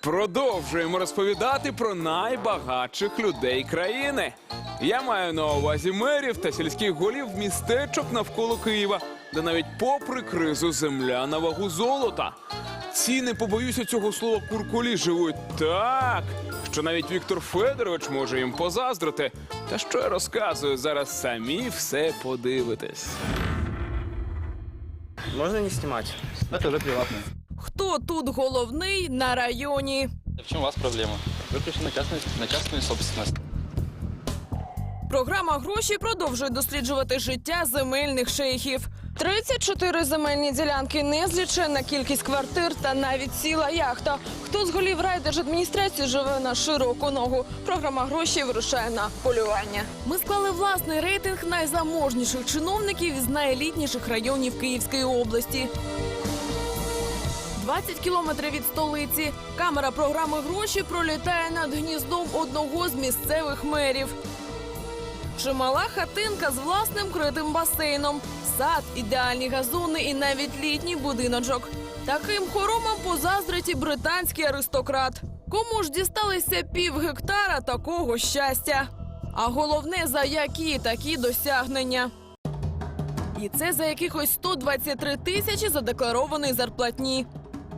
Продовжуємо розповідати про найбагатших людей країни. Я маю на увазі мерів та сільських голів містечок навколо Києва, де навіть попри кризу земля на вагу золота. Ці не побоюся цього слова куркулі живуть так, що навіть Віктор Федорович може їм позаздрити. Та що я розказую, зараз самі все подивитесь. Можно не снимать? Это уже приватно. Хто тут головний на районі? В чем у вас проблема? Пришли на частную, на собственность. Програма гроші продовжує досліджувати життя земельних шейхів. 34 земельні ділянки, незліченна кількість квартир та навіть ціла яхта. Хто з голів райдержадміністрації живе на широку ногу? Програма гроші вирушає на полювання. Ми склали власний рейтинг найзаможніших чиновників із найелітніших районів Київської області. 20 кілометрів від столиці. Камера програми гроші пролітає над гніздом одного з місцевих мерів. Чимала хатинка з власним критим басейном, сад, ідеальні газони і навіть літній будиночок. Таким хоромам позаздрить і британський аристократ. Кому ж дісталися пів гектара такого щастя? А головне, за які такі досягнення? І це за якихось 123 тисячі задекларованої зарплатні.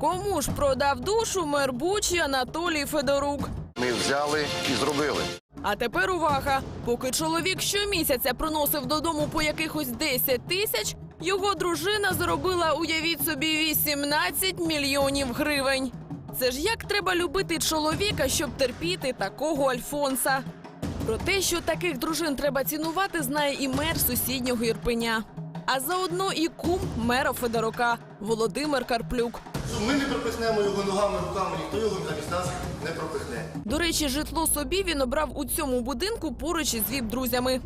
Кому ж продав душу мер Бучі Анатолій Федорук? Ми взяли і зробили. А тепер увага! Поки чоловік щомісяця приносив додому по якихось 10 тисяч, його дружина заробила, уявіть собі, 18 мільйонів гривень. Це ж як треба любити чоловіка, щоб терпіти такого Альфонса. Про те, що таких дружин треба цінувати, знає і мер сусіднього Ірпеня. А заодно і кум мера Федорука Володимир Карплюк. Ми не пропихнемо його ногами, руками, ніхто його замість нас не пропихне. До речі, житло собі він обрав у цьому будинку поруч із віп-друзями.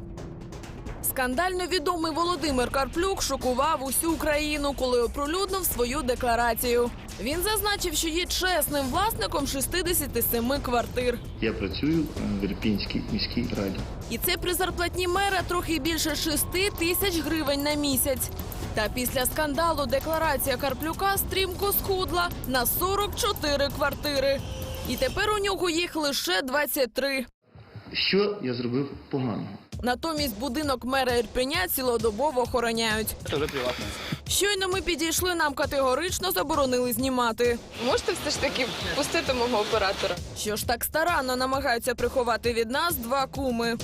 Скандально відомий Володимир Карплюк шокував усю Україну, коли оприлюднив свою декларацію. Він зазначив, що є чесним власником 67 квартир. Я працюю в Ірпінській міській раді. І це при зарплатні мера трохи більше 6 тисяч гривень на місяць. Та після скандалу декларація Карплюка стрімко схудла на 44 квартири. І тепер у нього їх лише 23. Що я зробив поганого? Натомість будинок мера Ірпеня цілодобово охороняють. Это уже приватно. Щойно ми підійшли, нам категорично заборонили знімати. Можете все ж таки пустити мого оператора? Що ж так старанно намагаються приховати від нас два куми.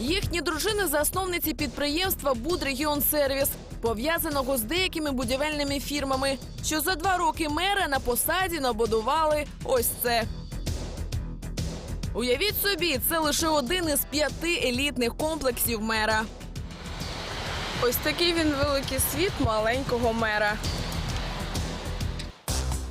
Їхні дружини засновниці підприємства Будрегіон Сервіс, пов'язаного з деякими будівельними фірмами, що за два роки мера на посаді набудували ось це. Уявіть собі, це лише один із п'яти елітних комплексів мера. Ось такий він великий світ маленького мера.